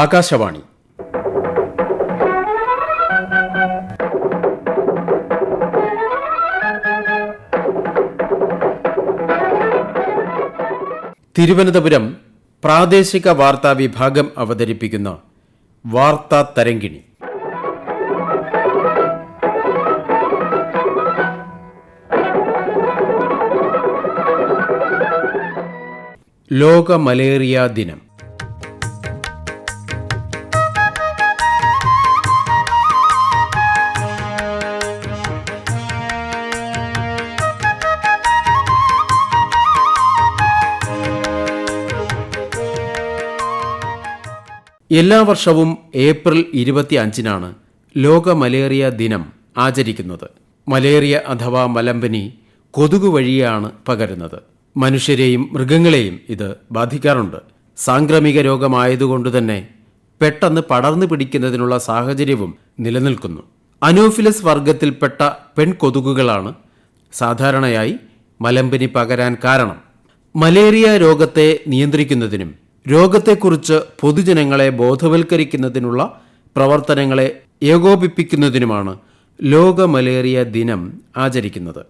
ആകാശവാണി. തിരുവനന്തപുരം പ്രാദേശിക വാർത്താ വിഭാഗം അവതരിപ്പിക്കുന്ന വാർത്താ തരങ്കിണി ലോക മലേറിയ ദിനം. എല്ലാ വർഷവും ഏപ്രിൽ ഇരുപത്തി അഞ്ചിനാണ് ലോക മലേറിയ ദിനം ആചരിക്കുന്നത്. മലേറിയ അഥവാ മലമ്പനി കൊതുക് വഴിയാണ് പകരുന്നത്. മനുഷ്യരെയും മൃഗങ്ങളെയും ഇത് ബാധിക്കാറുണ്ട്. സാംക്രമിക രോഗമായതുകൊണ്ട് തന്നെ പെട്ടെന്ന് പടർന്നു പിടിക്കുന്നതിനുള്ള സാഹചര്യവും നിലനിൽക്കുന്നു. അനോഫിലസ് വർഗത്തിൽപ്പെട്ട പെൺകൊതുകുകളാണ് സാധാരണയായി മലമ്പനി പകരാൻ കാരണം. മലേറിയ രോഗത്തെ നിയന്ത്രിക്കുന്നതിനും രോഗത്തെക്കുറിച്ച് പൊതുജനങ്ങളെ ബോധവൽക്കരിക്കുന്നതിനുള്ള പ്രവർത്തനങ്ങളെ ഏകോപിപ്പിക്കുന്നതിനുമാണ് ലോക മലേറിയ ദിനം ആചരിക്കുന്നത്.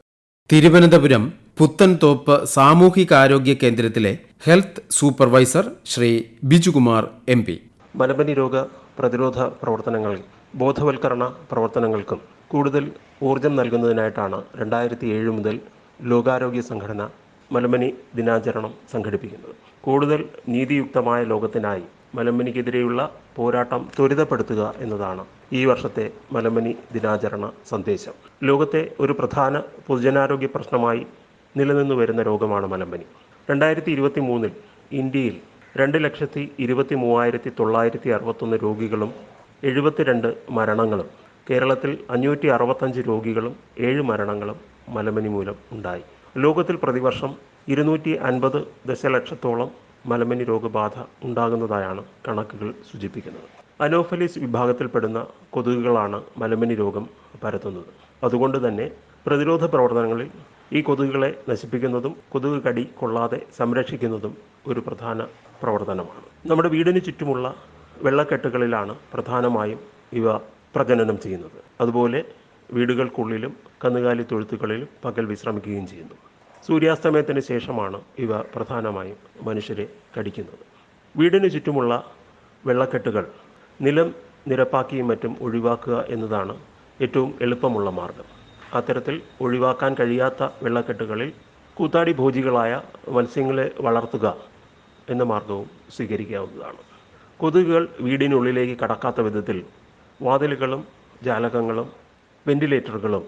തിരുവനന്തപുരം പുത്തൻതോപ്പ് സാമൂഹികാരോഗ്യ കേന്ദ്രത്തിലെ health supervisor Shri Bijukumar M P. മലമ്പനി രോഗ പ്രതിരോധ പ്രവർത്തനങ്ങൾ ബോധവൽക്കരണ പ്രവർത്തനങ്ങൾക്കും കൂടുതൽ ഊർജം നൽകുന്നതിനായിട്ടാണ് രണ്ടായിരത്തി ഏഴ് മുതൽ ലോകാരോഗ്യ സംഘടന മലമ്പനി ദിനാചരണം സംഘടിപ്പിക്കുന്നത്. കൂടുതൽ നീതിയുക്തമായ ലോകത്തിനായി മലമ്പനിക്കെതിരെയുള്ള പോരാട്ടം ത്വരിതപ്പെടുത്തുക എന്നതാണ് ഈ വർഷത്തെ മലമ്പനി ദിനാചരണ സന്ദേശം. ലോകത്തെ ഒരു പ്രധാന പൊതുജനാരോഗ്യ പ്രശ്നമായി നിലനിന്നു വരുന്ന രോഗമാണ് മലമ്പനി. രണ്ടായിരത്തി ഇരുപത്തി മൂന്നിൽ ഇന്ത്യയിൽ രണ്ട് ലക്ഷത്തി ഇരുപത്തി മൂവായിരത്തി തൊള്ളായിരത്തി അറുപത്തൊന്ന് രോഗികളും എഴുപത്തിരണ്ട് മരണങ്ങളും കേരളത്തിൽ അഞ്ഞൂറ്റി അറുപത്തഞ്ച് രോഗികളും ഏഴ് മരണങ്ങളും മലമ്പനി മൂലം ഉണ്ടായി. ലോകത്തിൽ പ്രതിവർഷം ഇരുന്നൂറ്റി അൻപത് ദശലക്ഷത്തോളം മലമ്പനി രോഗബാധ ഉണ്ടാകുന്നതായാണ് കണക്കുകൾ സൂചിപ്പിക്കുന്നത്. അനോഫലിസ് വിഭാഗത്തിൽപ്പെടുന്ന കൊതുകുകളാണ് മലമ്പനി രോഗം പരത്തുന്നത്. അതുകൊണ്ട് തന്നെ പ്രതിരോധ പ്രവർത്തനങ്ങളിൽ ഈ കൊതുകുകളെ നശിപ്പിക്കുന്നതും കൊതുക് കടി കൊള്ളാതെ സംരക്ഷിക്കുന്നതും ഒരു പ്രധാന പ്രവർത്തനമാണ്. നമ്മുടെ വീടിന് ചുറ്റുമുള്ള വെള്ളക്കെട്ടുകളിലാണ് പ്രധാനമായും ഇവ പ്രജനനം ചെയ്യുന്നത്. അതുപോലെ വീടുകൾക്കുള്ളിലും കന്നുകാലി തൊഴുത്തുകളിലും പകൽ വിശ്രമിക്കുകയും ചെയ്യുന്നു. സൂര്യാസ്തമയത്തിന് ശേഷമാണ് ഇവ പ്രധാനമായും മനുഷ്യരെ കടിക്കുന്നത്. വീടിനു ചുറ്റുമുള്ള വെള്ളക്കെട്ടുകൾ നിലം നിരപ്പാക്കിയും മറ്റും ഒഴിവാക്കുക എന്നതാണ് ഏറ്റവും എളുപ്പമുള്ള മാർഗം. അത്തരത്തിൽ ഒഴിവാക്കാൻ കഴിയാത്ത വെള്ളക്കെട്ടുകളിൽ കൂത്താടി ഭോജികളായ മത്സ്യങ്ങളെ വളർത്തുക എന്ന മാർഗവും സ്വീകരിക്കാവുന്നതാണ്. കൊതുകുകൾ വീടിനുള്ളിലേക്ക് കടക്കാത്ത വിധത്തിൽ വാതിലുകളും ജാലകങ്ങളും വെന്റിലേറ്ററുകളും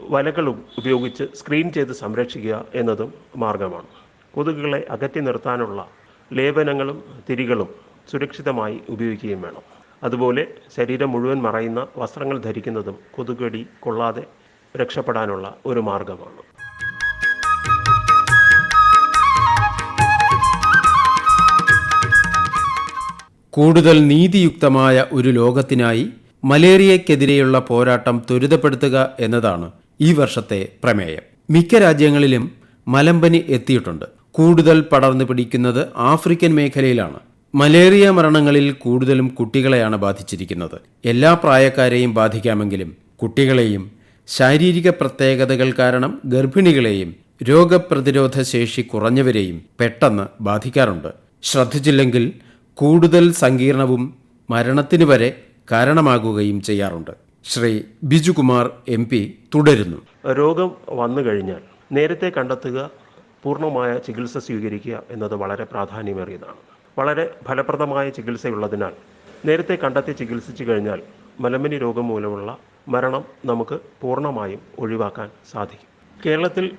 വലകളും ഉപയോഗിച്ച് സ്ക്രീൻ ചെയ്ത് സംരക്ഷിക്കുക എന്നതും മാർഗമാണ്. കൊതുകുകളെ അകറ്റി നിർത്താനുള്ള ലേപനങ്ങളും തിരികളും സുരക്ഷിതമായി ഉപയോഗിക്കുകയും വേണം. അതുപോലെ ശരീരം മുഴുവൻ മറയുന്ന വസ്ത്രങ്ങൾ ധരിക്കുന്നതും കൊതുകടി കൊള്ളാതെ രക്ഷപ്പെടാനുള്ള ഒരു മാർഗമാണ്. കൂടുതൽ നീതിയുക്തമായ ഒരു ലോകത്തിനായി മലേറിയക്കെതിരെയുള്ള പോരാട്ടം ത്വരിതപ്പെടുത്തുക എന്നതാണ് ഈ വർഷത്തെ പ്രമേയം. മിക്ക രാജ്യങ്ങളിലും മലമ്പനി എത്തിയിട്ടുണ്ട്. കൂടുതൽ പടർന്നു പിടിക്കുന്നത് ആഫ്രിക്കൻ മേഖലയിലാണ്. മലേറിയ മരണങ്ങളിൽ കൂടുതലും കുട്ടികളെയാണ് ബാധിച്ചിരിക്കുന്നത്. എല്ലാ പ്രായക്കാരെയും ബാധിക്കാമെങ്കിലും കുട്ടികളെയും ശാരീരിക പ്രത്യേകതകൾ കാരണം ഗർഭിണികളെയും രോഗപ്രതിരോധ ശേഷി കുറഞ്ഞവരെയും പെട്ടെന്ന് ബാധിക്കാറുണ്ട്. ശ്രദ്ധിച്ചില്ലെങ്കിൽ കൂടുതൽ സങ്കീർണവും മരണത്തിന് വരെ കാരണമാകുകയും ചെയ്യാറുണ്ട്. ശ്രീ ബിജുകുമാർ എം പി തുടരുന്നു. രോഗം വന്നു കഴിഞ്ഞാൽ നേരത്തെ കണ്ടെത്തുക പൂർണമായ ചികിത്സ സ്വീകരിക്കുക എന്നത് വളരെ പ്രാധാന്യമേറിയതാണ്. വളരെ ഫലപ്രദമായ ചികിത്സയുള്ളതിനാൽ നേരത്തെ കണ്ടെത്തി ചികിത്സിച്ചു കഴിഞ്ഞാൽ മലമ്പനി രോഗം മൂലമുള്ള മരണം നമുക്ക് പൂർണമായും ഒഴിവാക്കാൻ സാധിക്കും. കേരളത്തിൽ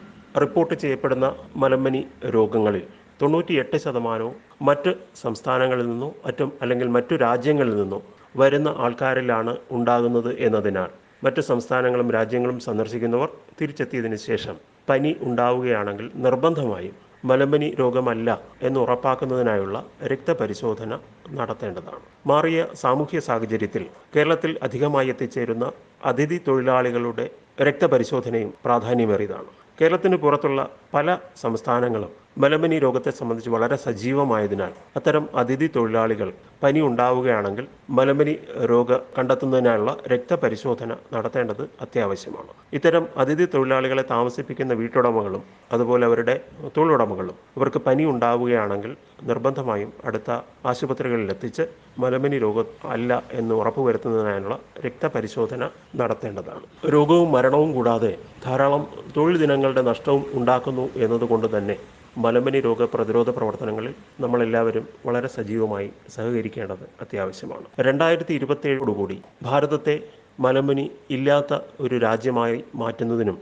റിപ്പോർട്ട് ചെയ്യപ്പെടുന്ന മലമ്പനി രോഗങ്ങളിൽ തൊണ്ണൂറ്റിയെട്ട് ശതമാനവും മറ്റ് സംസ്ഥാനങ്ങളിൽ നിന്നോ മറ്റും അല്ലെങ്കിൽ മറ്റു രാജ്യങ്ങളിൽ നിന്നോ വരുന്ന ആൾക്കാരിലാണ് ഉണ്ടാകുന്നത് എന്നതിനാൽ മറ്റ് സംസ്ഥാനങ്ങളും രാജ്യങ്ങളും സന്ദർശിക്കുന്നവർ തിരിച്ചെത്തിയതിന് ശേഷം പനി ഉണ്ടാവുകയാണെങ്കിൽ നിർബന്ധമായും മലമ്പനി രോഗമല്ല എന്ന് ഉറപ്പാക്കുന്നതിനായുള്ള രക്തപരിശോധന നടത്തേണ്ടതാണ്. മാറിയ സാമൂഹ്യ സാഹചര്യത്തിൽ കേരളത്തിൽ അധികമായി എത്തിച്ചേരുന്ന അതിഥി തൊഴിലാളികളുടെ രക്തപരിശോധനയും പ്രാധാന്യമേറിയതാണ്. കേരളത്തിന് പുറത്തുള്ള പല സംസ്ഥാനങ്ങളും മലമ്പനി രോഗത്തെ സംബന്ധിച്ച് വളരെ സജീവമായതിനാൽ അത്തരം അതിഥി തൊഴിലാളികൾ പനി ഉണ്ടാവുകയാണെങ്കിൽ മലമ്പനി രോഗ കണ്ടെത്തുന്നതിനായുള്ള രക്തപരിശോധന നടത്തേണ്ടത് അത്യാവശ്യമാണ്. ഇത്തരം അതിഥി തൊഴിലാളികളെ താമസിപ്പിക്കുന്ന വീട്ടുടമകളും അതുപോലെ അവരുടെ തൊഴിലുടമകളും ഇവർക്ക് പനി ഉണ്ടാവുകയാണെങ്കിൽ നിർബന്ധമായും അടുത്ത ആശുപത്രികളിൽ എത്തിച്ച് മലമ്പനി രോഗം അല്ല എന്ന് ഉറപ്പുവരുത്തുന്നതിനായുള്ള രക്തപരിശോധന നടത്തേണ്ടതാണ്. രോഗവും മരണവും കൂടാതെ ധാരാളം തൊഴിൽ ദിനങ്ങളുടെ നഷ്ടവും ഉണ്ടാക്കുന്നു എന്നതുകൊണ്ട് തന്നെ മലമ്പനി രോഗപ്രതിരോധ പ്രവർത്തനങ്ങളിൽ നമ്മളെല്ലാവരും വളരെ സജീവമായി സഹകരിക്കേണ്ടത് അത്യാവശ്യമാണ്. രണ്ടായിരത്തി ഇരുപത്തിയേഴോടുകൂടി ഭാരതത്തെ മലമ്പനി ഇല്ലാത്ത ഒരു രാജ്യമായി മാറ്റുന്നതിനും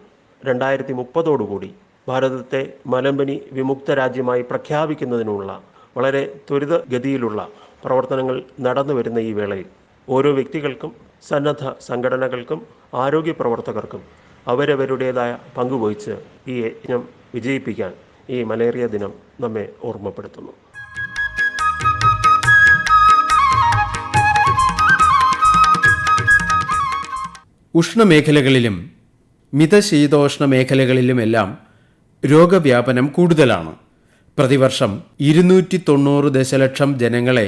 രണ്ടായിരത്തി മുപ്പതോടുകൂടി ഭാരതത്തെ മലമ്പനി വിമുക്ത രാജ്യമായി പ്രഖ്യാപിക്കുന്നതിനുമുള്ള വളരെ ത്വരിതഗതിയിലുള്ള പ്രവർത്തനങ്ങൾ നടന്നു വരുന്ന ഈ വേളയിൽ ഓരോ വ്യക്തികൾക്കും സന്നദ്ധ സംഘടനകൾക്കും ആരോഗ്യ പ്രവർത്തകർക്കും അവരവരുടേതായ പങ്കുവഹിച്ച് ഈ യജ്ഞം വിജയിപ്പിക്കാൻ ഈ മലേറിയ ദിനം നമ്മെ ഓർമ്മപ്പെടുത്തുന്നു. ഉഷ്ണമേഖലകളിലും മിതശീതോഷ്ണ മേഖലകളിലുമെല്ലാം രോഗവ്യാപനം കൂടുതലാണ്. പ്രതിവർഷം ഇരുന്നൂറ്റി തൊണ്ണൂറ് ദശലക്ഷം ജനങ്ങളെ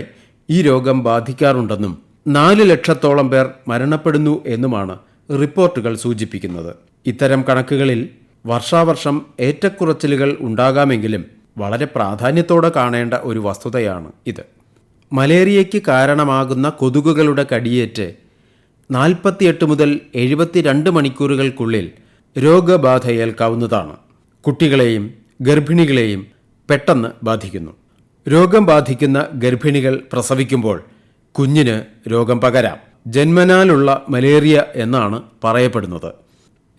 ഈ രോഗം ബാധിക്കാറുണ്ടെന്നും നാല് ലക്ഷത്തോളം പേർ മരണപ്പെടുന്നു എന്നുമാണ് റിപ്പോർട്ടുകൾ സൂചിപ്പിക്കുന്നത്. ഇത്തരം കണക്കുകളിൽ വർഷാവർഷം ഏറ്റക്കുറച്ചിലുകൾ ഉണ്ടാകാമെങ്കിലും വളരെ പ്രാധാന്യത്തോടെ കാണേണ്ട ഒരു വസ്തുതയാണ് ഇത്. മലേറിയയ്ക്ക് കാരണമാകുന്ന കൊതുകുകളുടെ കടിയേറ്റ് നാൽപ്പത്തിയെട്ട് മുതൽ എഴുപത്തിരണ്ട് മണിക്കൂറുകൾക്കുള്ളിൽ രോഗബാധയേൽക്കാവുന്നതാണ്. കുട്ടികളെയും ഗർഭിണികളെയും പെട്ടെന്ന് ബാധിക്കുന്നു. രോഗം ബാധിക്കുന്ന ഗർഭിണികൾ പ്രസവിക്കുമ്പോൾ കുഞ്ഞിന് രോഗം പകരാം. ജന്മനാലുള്ള മലേറിയ എന്നാണ് പറയപ്പെടുന്നത്.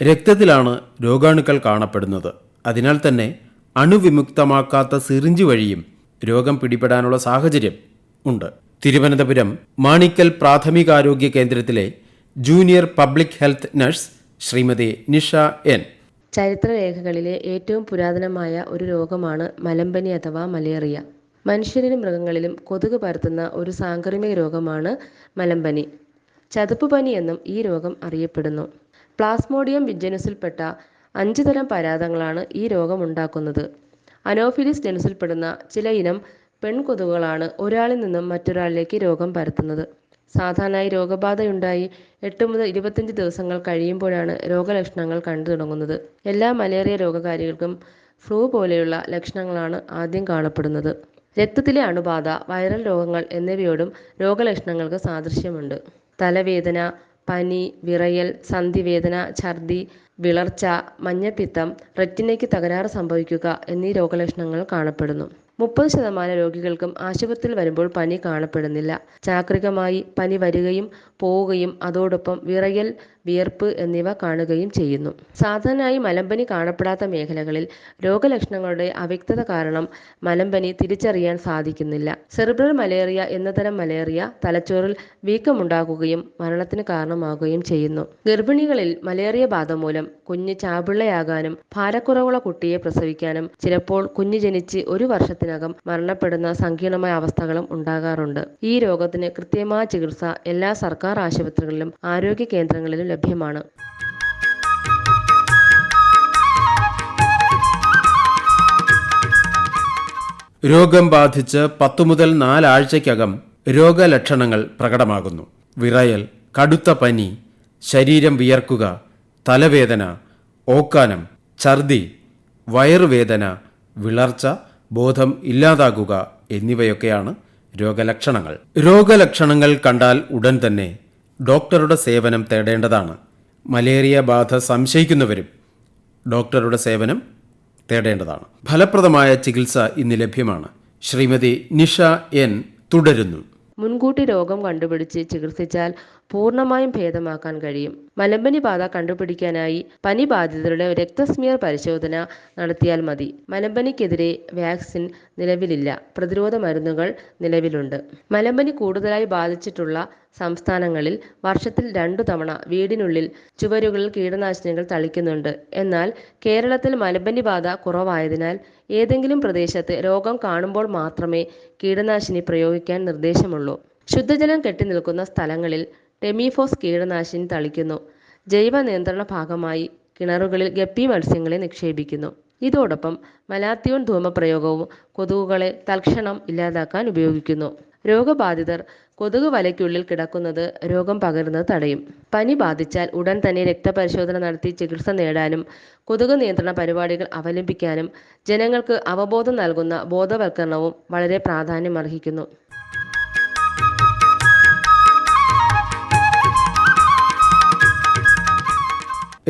രക്തത്തിലാണ് രോഗാണുക്കൾ കാണപ്പെടുന്നത്. അതിനാൽ തന്നെ അണുവിമുക്തമാക്കാത്ത സിറിഞ്ച് വഴിയും രോഗം പിടിപെടാനുള്ള സാഹചര്യം ഉണ്ട്. തിരുവനന്തപുരം മാണിക്കൽ പ്രാഥമികാരോഗ്യ കേന്ദ്രത്തിലെ junior public health nurse Shrimati Nisha N. ചരിത്രരേഖകളിലെ ഏറ്റവും പുരാതനമായ ഒരു രോഗമാണ് മലമ്പനി അഥവാ മലേറിയ. മനുഷ്യരിലും മൃഗങ്ങളിലും കൊതുക് പരത്തുന്ന ഒരു സാംക്രമിക രോഗമാണ് മലമ്പനി. ചതുപ്പ് പനി എന്നും ഈ രോഗം അറിയപ്പെടുന്നു. പ്ലാസ്മോഡിയം വിജനുസിൽപ്പെട്ട അഞ്ച് തരം പരാതങ്ങളാണ് ഈ രോഗമുണ്ടാക്കുന്നത്. അനോഫിലിസ് ജനുസിൽപ്പെടുന്ന ചില ഇനം പെൺകൊതുകുകളാണ് ഒരാളിൽ നിന്നും മറ്റൊരാളിലേക്ക് രോഗം പരത്തുന്നത്. സാധാരണയായി രോഗബാധയുണ്ടായി എട്ട് മുതൽ ഇരുപത്തഞ്ച് ദിവസങ്ങൾ കഴിയുമ്പോഴാണ് രോഗലക്ഷണങ്ങൾ കണ്ടു തുടങ്ങുന്നത്. എല്ലാ മലേറിയ രോഗകാരികൾക്കും ഫ്ലൂ പോലെയുള്ള ലക്ഷണങ്ങളാണ് ആദ്യം കാണപ്പെടുന്നത്. രക്തത്തിലെ അണുബാധ വൈറൽ രോഗങ്ങൾ എന്നിവയോടും രോഗലക്ഷണങ്ങൾക്ക് സാദൃശ്യമുണ്ട്. തലവേദന പനി വിറയൽ സന്ധിവേദന ഛർദി വിളർച്ച മഞ്ഞപ്പിത്തം റെറ്റിനയ്ക്ക് തകരാറ് സംഭവിക്കുക എന്നീ രോഗലക്ഷണങ്ങൾ കാണപ്പെടുന്നു. മുപ്പത് ശതമാനം രോഗികൾക്കും ആശുപത്രിയിൽ വരുമ്പോൾ പനി കാണപ്പെടുന്നില്ല. ചാക്രികമായി പനി വരികയും പോവുകയും അതോടൊപ്പം വിറയൽ വിയർപ്പ് എന്നിവ കാണുകയും ചെയ്യുന്നു. സാധാരണയായി മലമ്പനി കാണപ്പെടാത്ത മേഖലകളിൽ രോഗലക്ഷണങ്ങളുടെ അവ്യക്തത കാരണം മലമ്പനി തിരിച്ചറിയാൻ സാധിക്കുന്നില്ല. സെറിബ്രൽ മലേറിയ എന്ന തരം മലേറിയ തലച്ചോറിൽ വീക്കമുണ്ടാക്കുകയും മരണത്തിന് കാരണമാകുകയും ചെയ്യുന്നു. ഗർഭിണികളിൽ മലേറിയ ബാധ മൂലം കുഞ്ഞ് ചാപിള്ളയാകാനും ഭാരക്കുറവുള്ള കുട്ടിയെ പ്രസവിക്കാനും ചിലപ്പോൾ കുഞ്ഞ് ജനിച്ച് ഒരു വർഷത്തിനകം മരണപ്പെടുന്ന സങ്കീർണമായ അവസ്ഥകളും ഉണ്ടാകാറുണ്ട്. ഈ രോഗത്തിന് കൃത്യമായ ചികിത്സ എല്ലാ സർക്കാർ ആശുപത്രികളിലും ആരോഗ്യ കേന്ദ്രങ്ങളിലും ലഭ്യമാണ്. രോഗം ബാധിച്ച് പത്തു മുതൽ നാലാഴ്ചയ്ക്കകം രോഗലക്ഷണങ്ങൾ പ്രകടമാകുന്നു. വിറയൽ കടുത്ത പനി ശരീരം വിയർക്കുക തലവേദന ഓക്കാനം ഛർദി വയറുവേദന വിളർച്ച ബോധം ഇല്ലാതാകുക എന്നിവയൊക്കെയാണ് രോഗലക്ഷണങ്ങൾ. രോഗലക്ഷണങ്ങൾ കണ്ടാൽ ഉടൻ തന്നെ ഡോക്ടറുടെ സേവനം തേടേണ്ടതാണ്. മലേറിയ ബാധ സംശയിക്കുന്നവരും ഡോക്ടറുടെ സേവനം തേടേണ്ടതാണ്. ഫലപ്രദമായ ചികിത്സ ഇന്ന് ലഭ്യമാണ്. ശ്രീമതി നിഷ എൻ തുടരുന്നു. മുൻകൂട്ടി രോഗം കണ്ടുപിടിച്ച് ചികിത്സിച്ചാൽ പൂർണമായും ഭേദമാക്കാൻ കഴിയും. മലമ്പനി ബാധ കണ്ടുപിടിക്കാനായി പനി ബാധിതരുടെ രക്തസ്മിയർ പരിശോധന നടത്തിയാൽ മതി. മലമ്പനിക്കെതിരെ വാക്സിൻ നിലവിലില്ല. പ്രതിരോധ മരുന്നുകൾ നിലവിലുണ്ട്. മലമ്പനി കൂടുതലായി ബാധിച്ചിട്ടുള്ള സംസ്ഥാനങ്ങളിൽ വർഷത്തിൽ രണ്ടു തവണ വീടിനുള്ളിൽ ചുവരുകളിൽ കീടനാശിനികൾ തളിക്കുന്നുണ്ട്. എന്നാൽ കേരളത്തിൽ മലമ്പനി ബാധ കുറവായതിനാൽ ഏതെങ്കിലും പ്രദേശത്ത് രോഗം കാണുമ്പോൾ മാത്രമേ കീടനാശിനി പ്രയോഗിക്കാൻ നിർദ്ദേശമുള്ളൂ. ശുദ്ധജലം കെട്ടി നിൽക്കുന്ന സ്ഥലങ്ങളിൽ ടെമിഫോസ് കീടനാശിനി തളിക്കുന്നു. ജൈവ നിയന്ത്രണ ഭാഗമായി കിണറുകളിൽ ഗപ്പി മത്സ്യങ്ങളെ നിക്ഷേപിക്കുന്നു. ഇതോടൊപ്പം മലാത്തിയോൺ ധൂമപ്രയോഗവും കൊതുകുകളെ തൽക്ഷണം ഇല്ലാതാക്കാൻ ഉപയോഗിക്കുന്നു. രോഗബാധിതർ കൊതുക് വലയ്ക്കുള്ളിൽ കിടക്കുന്നത് രോഗം പകരുന്നത് തടയും. പനി ബാധിച്ചാൽ ഉടൻ തന്നെ രക്തപരിശോധന നടത്തി ചികിത്സ നേടാനും കൊതുക് നിയന്ത്രണ പരിപാടികൾ അവലംബിക്കാനും ജനങ്ങൾക്ക് അവബോധം നൽകുന്ന ബോധവൽക്കരണവും വളരെ പ്രാധാന്യമർഹിക്കുന്നു.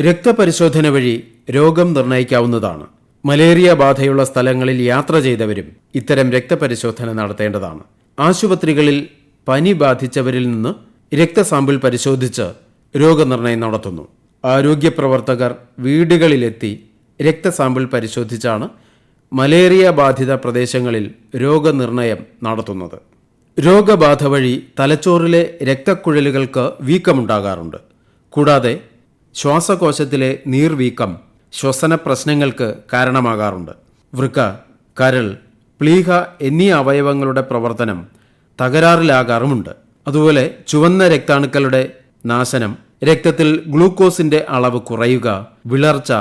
രക്തപരിശോധന വഴി രോഗം നിർണയിക്കാവുന്നതാണ് മലേറിയ ബാധയുള്ള സ്ഥലങ്ങളിൽ യാത്ര ചെയ്തവരും ഇത്തരം രക്തപരിശോധന നടത്തേണ്ടതാണ്. ആശുപത്രികളിൽ പനി ബാധിച്ചവരിൽ നിന്ന് രക്തസാമ്പിൾ പരിശോധിച്ച് രോഗനിർണയം നടത്തുന്നു. ആരോഗ്യ പ്രവർത്തകർ വീടുകളിലെത്തി രക്തസാമ്പിൾ പരിശോധിച്ചാണ് മലേറിയ ബാധിത പ്രദേശങ്ങളിൽ രോഗനിർണയം നടത്തുന്നത്. രോഗബാധ വഴി തലച്ചോറിലെ രക്തക്കുഴലുകൾക്ക് വീക്കമുണ്ടാകാറുണ്ട്. കൂടാതെ ശ്വാസകോശത്തിലെ നീർവീക്കം ശ്വസന പ്രശ്നങ്ങൾക്ക് കാരണമാകാറുണ്ട്. വൃക്ക കരൾ പ്ലീഹ എന്നീ അവയവങ്ങളുടെ പ്രവർത്തനം തകരാറിലാകാറുമുണ്ട്. അതുപോലെ ചുവന്ന രക്താണുക്കളുടെ നാശനം രക്തത്തിൽ ഗ്ലൂക്കോസിന്റെ അളവ് കുറയുക വിളർച്ച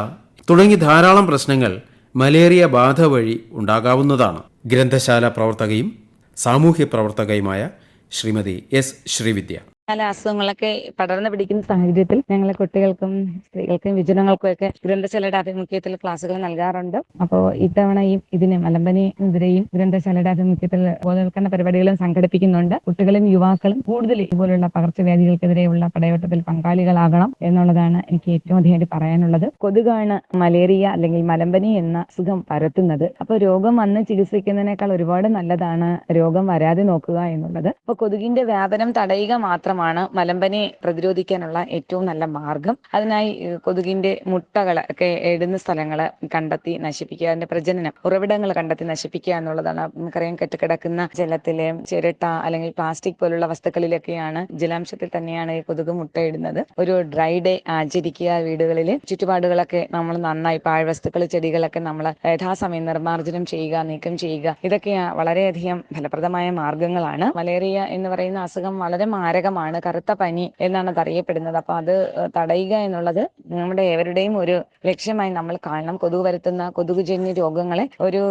തുടങ്ങി ധാരാളം പ്രശ്നങ്ങൾ മലേറിയ ബാധ വഴി ഉണ്ടാകാവുന്നതാണ്. ഗ്രന്ഥശാല പ്രവർത്തകയും സാമൂഹ്യ പ്രവർത്തകയുമായ ശ്രീമതി എസ് ശ്രീവിദ്യ. പല അസുഖങ്ങളൊക്കെ പടർന്നു പിടിക്കുന്ന സാഹചര്യത്തിൽ ഞങ്ങൾ കുട്ടികൾക്കും സ്ത്രീകൾക്കും വിജനങ്ങൾക്കും ഒക്കെ ഗ്രന്ഥശാലയുടെ ആഭിമുഖ്യത്തിൽ ക്ലാസ്സുകൾ നൽകാറുണ്ട്. അപ്പോൾ ഇത്തവണ ഈ ഇതിന് മലമ്പനിക്കെതിരെയും ഗ്രന്ഥശാലയുടെ ആഭിമുഖ്യത്തിൽ ബോധവൽക്കരണ പരിപാടികളും സംഘടിപ്പിക്കുന്നുണ്ട്. കുട്ടികളും യുവാക്കളും കൂടുതൽ ഇതുപോലുള്ള പകർച്ചവ്യാധികൾക്കെതിരെയുള്ള പടയോട്ടത്തിൽ പങ്കാളികളാകണം എന്നുള്ളതാണ് എനിക്ക് ഏറ്റവും അധികമായിട്ട് പറയാനുള്ളത്. കൊതുകാണ് മലേറിയ അല്ലെങ്കിൽ മലമ്പനി എന്ന അസുഖം പരത്തുന്നത്. അപ്പോൾ രോഗം വന്ന് ചികിത്സിക്കുന്നതിനേക്കാൾ ഒരുപാട് നല്ലതാണ് രോഗം വരാതെ നോക്കുക എന്നുള്ളത്. അപ്പോൾ കൊതുകിന്റെ വ്യാപനം തടയുക മാത്രമാണ് മലമ്പനി പ്രതിരോധിക്കാനുള്ള ഏറ്റവും നല്ല മാർഗം. അതിനായി കൊതുകിന്റെ മുട്ടകൾ ഒക്കെ ഇടുന്ന സ്ഥലങ്ങൾ കണ്ടെത്തി നശിപ്പിക്കുക അതിന്റെ പ്രജനനം ഉറവിടങ്ങൾ കണ്ടെത്തി നശിപ്പിക്കുക എന്നുള്ളതാണ് നമുക്കറിയാം കെട്ടിക്കിടക്കുന്ന ജലത്തിലെ ചിരട്ട അല്ലെങ്കിൽ പ്ലാസ്റ്റിക് പോലുള്ള വസ്തുക്കളിലൊക്കെയാണ് ജലാംശത്തിൽ തന്നെയാണ് ഈ കൊതുക് മുട്ടയിടുന്നത് ഒരു ഡ്രൈ ഡേ ആചരിക്കുക വീടുകളിൽ ചുറ്റുപാടുകളൊക്കെ നമ്മൾ നന്നായി പാഴ്വസ്തുക്കൾ ചെടികളൊക്കെ നമ്മൾ യഥാസമയം നിർമ്മാർജനം ചെയ്യുക നീക്കം ചെയ്യുക ഇതൊക്കെ വളരെയധികം ഫലപ്രദമായ മാർഗങ്ങളാണ്. മലേറിയ എന്ന് പറയുന്ന അസുഖം വളരെ മാരകമാണ്. കറുത്ത പനി എന്നാണ് അത് അറിയപ്പെടുന്നത് അപ്പൊ അത് തടയുക എന്നുള്ളത് നമ്മുടെ ഏവരുടെയും ഒരു ലക്ഷ്യമായി നമ്മൾ കാണണം. കൊതുക് വരുത്തുന്ന കൊതുകുജന്യ രോഗങ്ങളെ ഒരു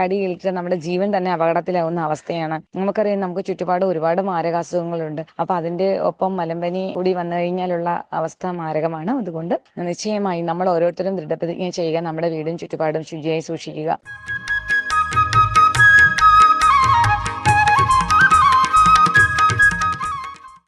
കടിയിലിട്ട് നമ്മുടെ ജീവൻ തന്നെ അപകടത്തിലാവുന്ന അവസ്ഥയാണ്. നമുക്കറിയാം നമുക്ക് ചുറ്റുപാട് ഒരുപാട് മാരകാസുഖങ്ങളുണ്ട്. അപ്പൊ അതിന്റെ ഒപ്പം മലമ്പനി കൂടി വന്നു കഴിഞ്ഞാലുള്ള അവസ്ഥ മാരകമാണ്. അതുകൊണ്ട് നിശ്ചയമായി നമ്മൾ ഓരോരുത്തരും ദൃഢപ്രതിജ്ഞ ചെയ്യുക നമ്മുടെ വീടും ചുറ്റുപാടും ശുചിയായി സൂക്ഷിക്കുക.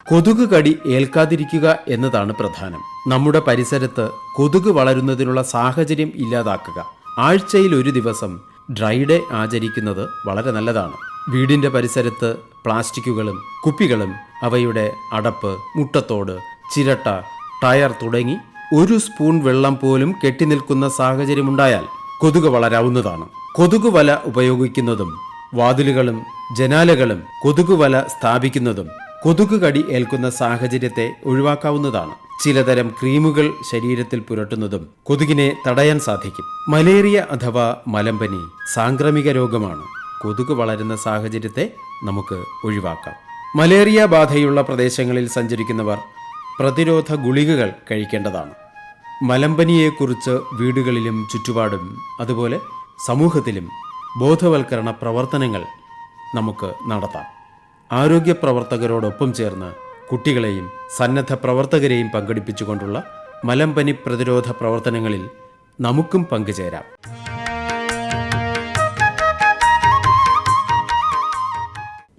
കൊതുക് കടി ഏൽക്കാതിരിക്കുക എന്നതാണ് പ്രധാനം. നമ്മുടെ പരിസരത്ത് കൊതുക് വളരുന്നതിനുള്ള സാഹചര്യം ഇല്ലാതാക്കുക. ആഴ്ചയിൽ ഒരു ദിവസം ഡ്രൈ ഡേ ആചരിക്കുന്നത് വളരെ നല്ലതാണ്. വീടിന്റെ പരിസരത്ത് പ്ലാസ്റ്റിക്കുകളും കുപ്പികളും അവയുടെ അടപ്പ് മുട്ടത്തോട് ചിരട്ട ടയർ തുടങ്ങി ഒരു സ്പൂൺ വെള്ളം പോലും കെട്ടിനിൽക്കുന്ന സാഹചര്യമുണ്ടായാൽ കൊതുക് വളരാവുന്നതാണ്. കൊതുക് വല ഉപയോഗിക്കുന്നതും വാതിലുകളും ജനാലകളും കൊതുക് വല സ്ഥാപിക്കുന്നതും കൊതുക് കടി ഏൽക്കുന്ന സാഹചര്യത്തെ ഒഴിവാക്കാവുന്നതാണ്. ചിലതരം ക്രീമുകൾ ശരീരത്തിൽ പുരട്ടുന്നതും കൊതുകിനെ തടയാൻ സാധിക്കും. മലേറിയ അഥവാ മലമ്പനി സാംക്രമിക രോഗമാണ്. കൊതുക് വളരുന്ന സാഹചര്യത്തെ നമുക്ക് ഒഴിവാക്കാം. മലേറിയ ബാധയുള്ള പ്രദേശങ്ങളിൽ സഞ്ചരിക്കുന്നവർ പ്രതിരോധ ഗുളികകൾ കഴിക്കേണ്ടതാണ്. മലമ്പനിയെക്കുറിച്ച് വീടുകളിലും ചുറ്റുപാടും അതുപോലെ സമൂഹത്തിലും ബോധവൽക്കരണ പ്രവർത്തനങ്ങൾ നമുക്ക് നടത്താം. ആരോഗ്യ പ്രവർത്തകരോടൊപ്പം ചേർന്ന് കുട്ടികളെയും സന്നദ്ധ പ്രവർത്തകരെയും പങ്കെടുപ്പിച്ചുകൊണ്ടുള്ള മലമ്പനി പ്രതിരോധ പ്രവർത്തനങ്ങളിൽ നമുക്കും പങ്കുചേരാം.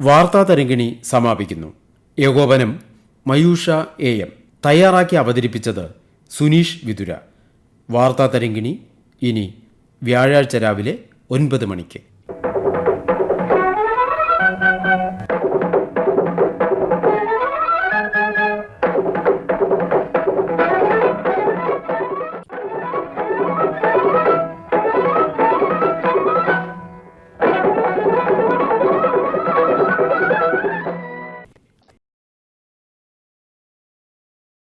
വാർത്താ തരംഗിണി സമാപിക്കുന്നു. ഏകോപനം മയൂഷ എ എം. തയ്യാറാക്കി അവതരിപ്പിച്ചത് സുനീഷ് വിതുര. വാർത്താ തരംഗിണി ഇനി വ്യാഴാഴ്ച രാവിലെ ഒൻപത് മണിക്ക്.